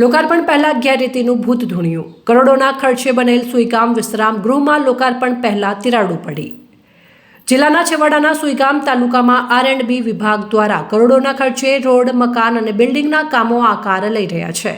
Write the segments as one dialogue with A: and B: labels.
A: લોકાર્પણ પહેલા ગેરરીતિનું ભૂત ધૂણ્યું. કરોડોના ખર્ચે બનેલ સુઈગામ વિશ્રામ ગૃહમાં લોકાર્પણ પહેલા તિરાડો પડી. જિલ્લાના છેવાડાના સુઈગામ તાલુકામાં આર એન્ડ બી વિભાગ દ્વારા કરોડોના ખર્ચે રોડ, મકાન અને બિલ્ડિંગના કામો આકાર લઈ રહ્યા છે.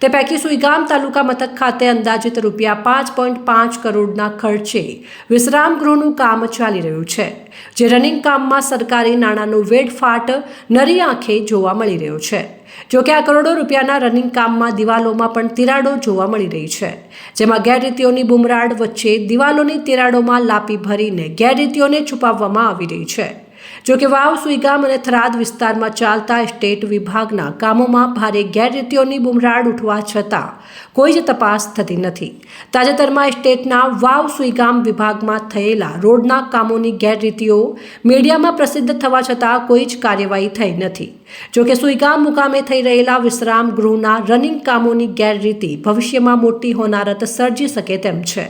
A: તે પૈકી સુઈગામ તાલુકા મથક ખાતે અંદાજિત રૂપિયા પાંચ પોઈન્ટ પાંચ કરોડના ખર્ચે વિશ્રામ ગૃહનું કામ ચાલી રહ્યું છે, જે રનિંગ કામમાં સરકારી નાણાંનું વેડફાટ નરી આંખે જોવા મળી રહ્યો છે. જો કે આ કરોડો રૂપિયાના રનિંગ કામમાં દિવાલોમાં પણ તિરાડો જોવા મળી રહી છે. જેમાં ગેરરીતિઓની બુમરાડ વચ્ચે દિવાલોની તિરાડોમાં લાપી ભરીને ગેરરીતિઓને છુપાવવામાં આવી રહી છે. જો કે વાવ સુઈગામ અને થરાદ વિસ્તારમાં ચાલતા સ્ટેટ વિભાગના કામોમાં ભારે ગેરરીતિઓની બુમરાડ ઉઠવા છતાં કોઈ જ તપાસ થતી નથી. તાજેતરમાં સ્ટેટના વાવ સુઈગામ વિભાગમાં થયેલા રોડના કામોની ગેરરીતિઓ મીડિયામાં પ્રસિદ્ધ થવા છતાં કોઈ જ કાર્યવાહી થઈ નથી. જો કે સુઈગામ મુકામે થઈ રહેલા વિશ્રામ ગૃહના રનિંગ કામોની ગેરરીતિ ભવિષ્યમાં મોટી હોનારત સર્જી શકે તેમ છે.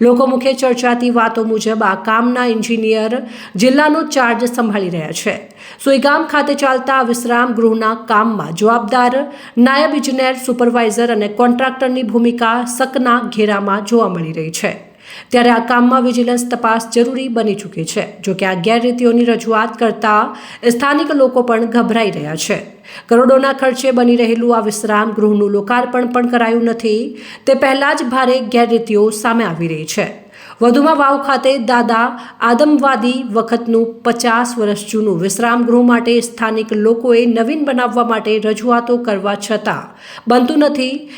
A: લોકો મુખ્ય ચર્ચાતી વાતો મુજબ આ કામના એન્જિનિયર જિલ્લાનો ચાર્જ સંભાળી રહ્યા છે. સુઈગામ ખાતે ચાલતા વિશ્રામ ગૃહના કામમાં જવાબદાર નાયબ ઇજનેર સુપરવાઇઝર અને કોન્ટ્રાક્ટરની ભૂમિકા સકના ઘેરામાં જોવા મળી રહી છે. ત્યારે આ કામમાં વિજિલન્સ તપાસ જરૂરી બની ચૂકી છે જોકે આ ગેરરીતિઓની રજૂઆત કરતા સ્થાનિક લોકો પણ ગભરાઈ રહ્યા છે. કરોડોના ખર્ચે બની રહેલું આ વિશ્રામ ગૃહનું લોકાર્પણ પણ કરાયું નથી. તે પહેલાં જ ભારે ગેરરીતિઓ સામે આવી રહી છે. વધુમાં વાવ ખાતે દાદા આદમવાદી વખતનું પચાસ વર્ષ જૂનું વિશ્રામ ગૃહ માટે સ્થાનિક લોકોએ નવીન બનાવવા માટે રજૂઆતો કરવા છતાં બનતું નથી.